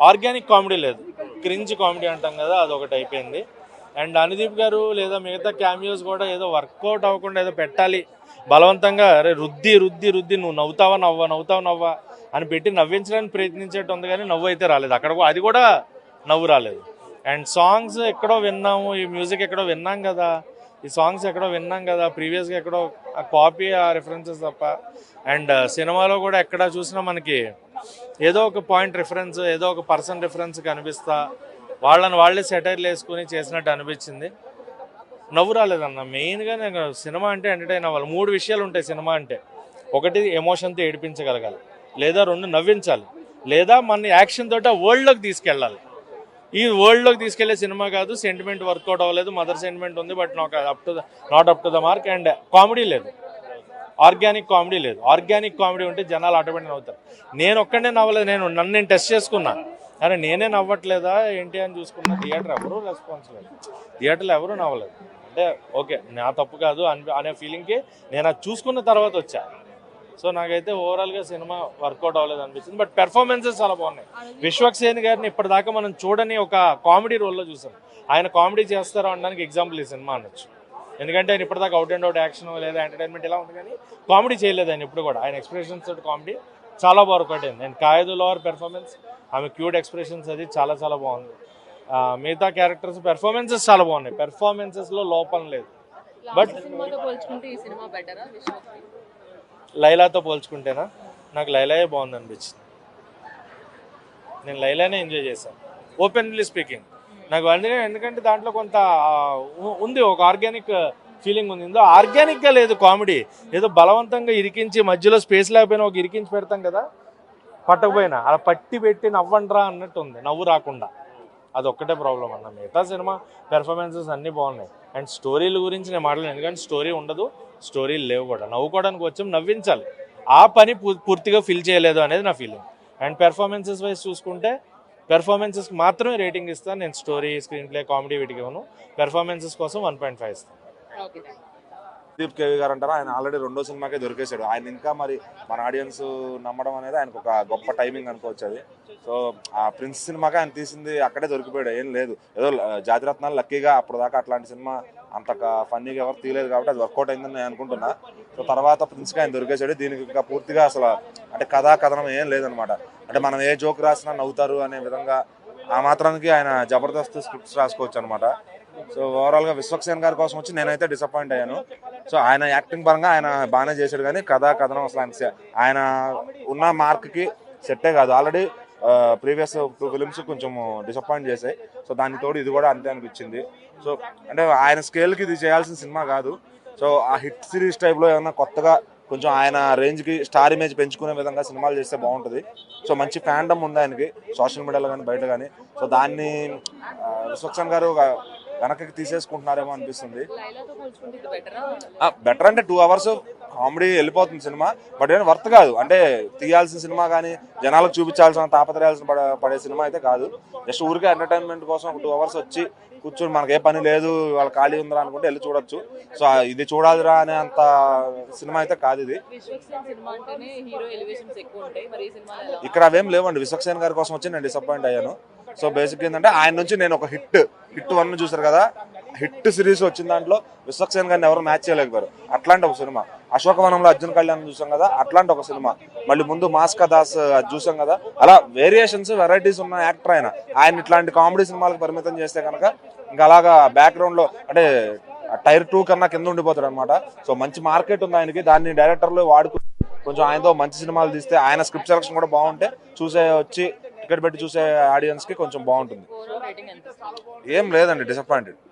Organic comedy లేదు. Cringe comedy అంటాం కదా అది ఒకటి అయిపోయింది. అండ్ అనుదీప్ గారు లేదా మిగతా క్యామియోస్ కూడా ఏదో వర్కౌట్ అవ్వకుండా ఏదో పెట్టాలి. బలవంతంగా అరే రుద్ది రుద్ది రుద్ది నువ్వు నవ్వుతావా నవ్వా నవ్వుతావా నవ్వా అని పెట్టి నవ్వించడానికి ప్రయత్నించేట్టు ఉంది కానీ నవ్వు అయితే రాలేదు. అక్కడ అది కూడా నవ్వు రాలేదు. అండ్ సాంగ్స్ ఎక్కడో విన్నాము ఈ మ్యూజిక్ ఎక్కడో విన్నాం కదా. ఈ సాంగ్స్ ఎక్కడో విన్నాం కదా ప్రీవియస్గా ఎక్కడో కాపీ ఆ రిఫరెన్సెస్ తప్ప. అండ్ సినిమాలో కూడా ఎక్కడ చూసినా మనకి ఏదో ఒక పాయింట్ రిఫరెన్స్ ఏదో ఒక పర్సన్ రిఫరెన్స్ కనిపిస్తా. వాళ్ళని వాళ్ళే సెటైర్లు వేసుకుని చేసినట్టు అనిపించింది. నవ్వు రాలేదన్న మెయిన్గా నేను సినిమా అంటే ఎంటర్టైన్ అవ్వాలి. మూడు విషయాలు ఉంటాయి సినిమా అంటే. ఒకటి ఎమోషన్తో ఏడిపించగలగాలి. లేదా రెండు నవ్వించాలి. లేదా మన యాక్షన్ తోట ఆ వరల్డ్లోకి తీసుకెళ్ళాలి. ఈ వరల్డ్లోకి తీసుకెళ్ళే సినిమా కాదు సెంటిమెంట్ వర్కౌట్ అవ్వలేదు మదర్ సెంటిమెంట్ ఉంది బట్ నాకు up to not up to the mark and comedy లేదు. ఆర్గానిక్ కామెడీ లేదు. ఆర్గానిక్ కామెడీ ఉంటే జనాలు ఆటోమేటిక్ నవ్వుతారు. నేను ఒక్కడే నవ్వలేదు. నేను నన్ను నేను టెస్ట్ చేసుకున్నా. అరే నేనే నవ్వట్లేదా? ఏంటి అని చూసుకున్నా. థియేటర్ ఎవరూ రెస్పాన్స్ లేదు. థియేటర్లో ఎవరూ నవ్వలేదు. అంటే ఓకే నా తప్పు కాదు అని అనే ఫీలింగ్కి నేను అది చూసుకున్న తర్వాత వచ్చా. సో నాకైతే ఓవరాల్గా సినిమా వర్కౌట్ అవ్వలేదు అనిపించింది బట్ పెర్ఫార్మెన్సెస్ చాలా బాగున్నాయి. విశ్వక్సేన్ గారిని ఇప్పటిదాకా మనం చూడని ఒక కామెడీ రోల్లో చూసాం. ఆయన కామెడీ చేస్తారో అనడానికి ఎగ్జాంపుల్ ఈ సినిమా అనొచ్చు. ఎందుకంటే ఆయన ఇప్పటిదాకా అవుట్ అండ్ అవుట్ యాక్షన్ లేదా ఎంటర్టైన్మెంట్ ఇలా ఉంది కానీ కామెడీ చేయలేదు ఆయన ఇప్పుడు కూడా. ఆయన ఎక్స్ప్రెషన్స్ తోటి కామెడీ చాలా బాగా వర్కౌట్ అయింది అండ్ కాయదు లోవర్ పెర్ఫార్మెన్స్ ఆమె క్యూట్ ఎక్స్ప్రెషన్స్ అది చాలా చాలా బాగుంది. మిగతా క్యారెక్టర్స్ పెర్ఫార్మెన్సెస్ చాలా బాగున్నాయి. పెర్ఫార్మెన్సెస్లో లోపం లేదు. బట్ లైలాతో పోల్చుకుంటేనా? నాకు లైలాయే బాగుంది అనిపించింది నేను లైలానే ఎంజాయ్ చేశాను. ఓపెన్లీ స్పీకింగ్ నాకు అందుకే ఎందుకంటే దాంట్లో కొంత ఉంది ఒక ఆర్గానిక్ ఫీలింగ్ ఉంది. ఇందో ఆర్గానిక్గా లేదు కామెడీ. ఏదో బలవంతంగా ఇరికించి మధ్యలో స్పేస్ లేకపోయినా ఒక ఇరికించి పెడతాం కదా? పట్టకపోయినా. అలా పట్టి పెట్టి నవ్వండ్రా అన్నట్టు ఉంది. నవ్వు రాకుండా. అది ఒక్కటే ప్రాబ్లం అన్న. మిగతా సినిమా పెర్ఫార్మెన్సెస్ అన్నీ బాగున్నాయి. అండ్ స్టోరీల గురించి నేను మాట్లాడలేదు ఎందుకంటే స్టోరీ ఉండదు. స్టోరీలు లేవు కూడా. నవ్వుకోవడానికి వచ్చాం. నవ్వించాలి. ఆ పని పూర్తిగా ఫిల్ చేయలేదు అనేది నా ఫీలింగ్. అండ్ పెర్ఫార్మెన్సెస్ వైజ్ చూసుకుంటే పెర్ఫార్మెన్సెస్కి మాత్రమే రేటింగ్ ఇస్తాను నేను స్టోరీ స్క్రీన్ ప్లే కామెడీ వీటికి ఇవ్వను. పెర్ఫార్మెన్సెస్ కోసం వన్ పాయింట్ ఫైవ్ ఇస్తాను ఓకే దీప్ కేవి గారు అంటారా? ఆయన ఆల్రెడీ రెండో సినిమాకే దొరికేశాడు. ఆయన ఇంకా మరి మన ఆడియన్స్ నమ్మడం అనేది ఆయనకు ఒక గొప్ప టైమింగ్ అనుకోవచ్చు అది. సో ఆ ప్రిన్స్ సినిమాకి ఆయన తీసింది అక్కడే దొరికిపోయాడు. ఏం లేదు. ఏదో జాతిరత్నాలు లక్కీగా అప్పుడు దాకా అట్లాంటి సినిమా అంత ఫన్నీగా ఎవరు తీయలేదు కాబట్టి అది వర్కౌట్ అయిందని నేను అనుకుంటున్నా. సో తర్వాత ప్రిన్స్గా ఆయన దొరికేశాడు. దీనికి ఇంకా పూర్తిగా అసలు అంటే కథా కథనం ఏం లేదనమాట. అంటే మనం ఏ జోక్ రాసినా నవ్వుతారు అనే విధంగా ఆ మాత్రానికి ఆయన జబర్దస్త్ స్క్రిప్ట్స్ రాసుకోవచ్చు అనమాట సో ఓవరాల్గా విశ్వక్సేన్ గారి కోసం వచ్చి నేనైతే డిసప్పాయింట్ అయ్యాను. సో ఆయన యాక్టింగ్ పరంగా ఆయన బాగానే చేశాడు కానీ కథా కథనం అసలు ఆయన ఆయన ఉన్న మార్క్కి సెట్టే కాదు. ఆల్రెడీ ప్రీవియస్ టూ ఫిలిమ్స్ కొంచెం డిసప్పాయింట్ చేశాయి. సో దానితోడు ఇది కూడా అంతే అనిపించింది. సో అంటే ఆయన స్కేల్కి ఇది చేయాల్సిన సినిమా కాదు. సో ఆ హిట్ సిరీస్ టైప్లో ఏమన్నా కొత్తగా కొంచెం ఆయన రేంజ్కి స్టార్ ఇమేజ్ పెంచుకునే విధంగా సినిమాలు చేస్తే బాగుంటుంది. సో మంచి ఫ్యాండమ్ ఉంది ఆయనకి సోషల్ మీడియాలో కానీ బయట కానీ సో దాన్ని విశ్వక్సేన్ గారు వెనక్కి తీసేసుకుంటున్నారేమో అనిపిస్తుంది. బెటర్ అంటే టూ అవర్స్ కామెడీ వెళ్ళిపోతుంది సినిమా బట్ ఏం వర్త్ కాదు. అంటే తీయాల్సిన సినిమా కానీ జనాలకు చూపించాల్సిన తాపత్రయాల్సిన పడ- సినిమా అయితే కాదు. జస్ట్ ఊరికే ఎంటర్టైన్మెంట్ కోసం ఒక టూ అవర్స్ వచ్చి కూర్చొని మనకి ఏ పని లేదు వాళ్ళ ఖాళీ ఉందిరా అనుకుంటే వెళ్ళి చూడొచ్చు. సో ఇది చూడాలిరా అనే అంత సినిమా అయితే కాదు ఇది. ఇక్కడ అవేం లేవండి. విశ్వక్సేన్ గారి కోసం వచ్చి నేను డిసప్పాయింట్ అయ్యాను. సో బేసిక్ ఏంటంటే ఆయన నుంచి నేను ఒక హిట్ హిట్ వన్ చూసారు కదా. హిట్ సిరీస్ వచ్చిన దాంట్లో విశ్వక్సేన్ గారిని ఎవరు మ్యాచ్ చేయలేకపోయారు. అట్లాంటి ఒక సినిమా. అశోకవనంలో అర్జున్ కళ్యాణ్ చూసాం కదా అట్లాంటి ఒక సినిమా. మళ్ళీ ముందు మాస్కా దాస్ చూసాం కదా. అలా వేరియేషన్స్ వెరైటీస్ ఉన్న యాక్టర్ ఆయన. ఆయన ఇట్లాంటి కామెడీ సినిమాలకు పరిమితం చేస్తే కనుక ఇంకా అలాగా బ్యాక్గ్రౌండ్లో అంటే టైర్ టూ కన్నా కింద ఉండిపోతాడు అనమాట సో మంచి మార్కెట్ ఉంది ఆయనకి. దాన్ని డైరెక్టర్లు వాడుకు కొంచెం ఆయనతో మంచి సినిమాలు తీస్తే ఆయన స్క్రిప్ట్ సెలక్షన్ కూడా బాగుంటే చూసే వచ్చి టికెట్ పెట్టి చూసే ఆడియన్స్కి కొంచెం బాగుంటుంది? ఏం లేదండి డిసప్పాయింటెడ్